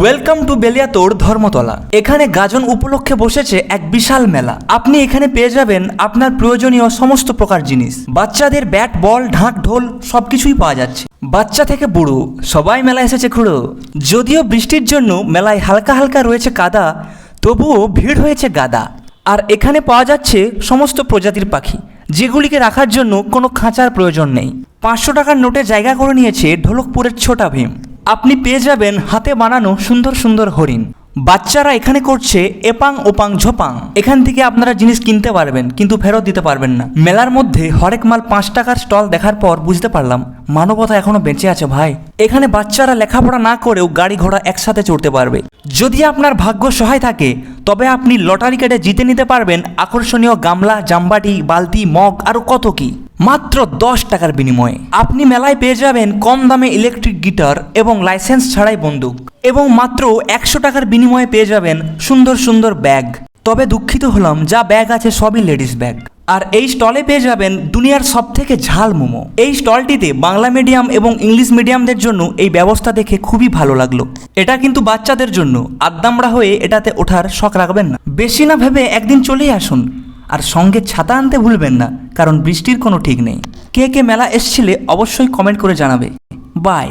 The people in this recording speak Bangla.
ওয়েলকাম টু বেলিয়াতোড় ধর্মতলা এখানে গাজন উপলক্ষে বসেছে এক বিশাল মেলা। আপনি এখানে পেয়ে যাবেন আপনার প্রয়োজনীয় সমস্ত প্রকার জিনিস। বাচ্চাদের ব্যাট, বল, ঢাক, ঢোল সবকিছুই পাওয়া যাচ্ছে। বাচ্চা থেকে বুড়ো, সবাই মেলা এসেছে খুঁড়ো। যদিও বৃষ্টির জন্য মেলায় হালকা হালকা রয়েছে কাদা, তবুও ভিড় হয়েছে গাদা। আর এখানে পাওয়া যাচ্ছে সমস্ত প্রজাতির পাখি, যেগুলিকে রাখার জন্য কোনো খাঁচার প্রয়োজন নেই। পাঁচশো টাকার নোটে জায়গা করে নিয়েছে ঢোলকপুরের ছোটা ভীম। আপনি পেয়ে যাবেন হাতে বানানো সুন্দর সুন্দর হরিণ। বাচ্চারা এখানে করছে এপাং ওপাং ঝোপাং। এখান থেকে আপনারা জিনিস কিনতে পারবেন, কিন্তু ফেরত দিতে পারবেন না। মেলার মধ্যে হরেক মাল পাঁচ টাকার স্টল দেখার পর বুঝতে পারলাম, মানবতা এখনও বেঁচে আছে ভাই। এখানে বাচ্চারা লেখাপড়া না করেও গাড়ি ঘোড়া একসাথে চড়তে পারবে। যদি আপনার ভাগ্য সহায় থাকে, তবে আপনি লটারি কেটে জিতে নিতে পারবেন আকর্ষণীয় গামলা, জামবাটি, বালতি, মগ আরও কত কি। মাত্র দশ টাকার বিনিময়ে। আপনি মেলায় পেয়ে যাবেন কম দামে ইলেকট্রিক গিটার এবং লাইসেন্স ছাড়াই বন্দুক এবং মাত্র একশো টাকার বিনিময়ে পেয়ে যাবেন সুন্দর সুন্দর ব্যাগ। তবে দুঃখিত হলাম, যা ব্যাগ আছে সবই লেডিস ব্যাগ। আর এই স্টলে পেয়ে যাবেন দুনিয়ার সব থেকে ঝাল মোমো। এই স্টলটিতে বাংলা মিডিয়াম এবং ইংলিশ মিডিয়ামদের জন্য এই ব্যবস্থা দেখে খুবই ভালো লাগল। এটা কিন্তু বাচ্চাদের জন্য। আদ্দামড়া হয়ে এটাতে ওঠার শখ রাখবেন না। বেশি না ভেবে একদিন চলেই আসুন। আর সঙ্গে ছাতা আনতে ভুলবেন না, কারণ বৃষ্টির কোনো ঠিক নেই। কে কে মেলা এসছিলে অবশ্যই কমেন্ট করে জানাবে। বাই।